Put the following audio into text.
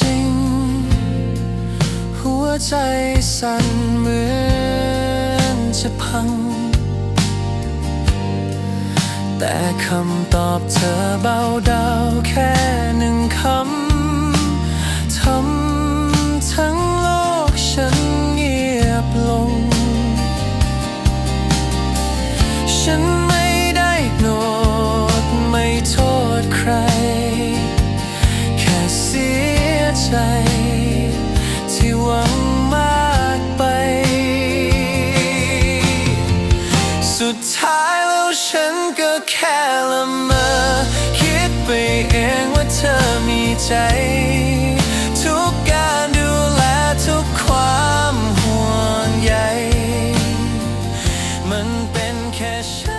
จริง หัวใจสั่นเหมือนจะพัง แต่คำตอบเธอเบาดาวแค่หนึ่งคำทำทั้งโลกฉันเงียบลง ฉัน สุดท้ายแล้วฉันก็แค่ละเมอคิดไปเองว่าเธอมีใจ ทุกการดูแลทุกความห่วงใยมันเป็นแค่ฉัน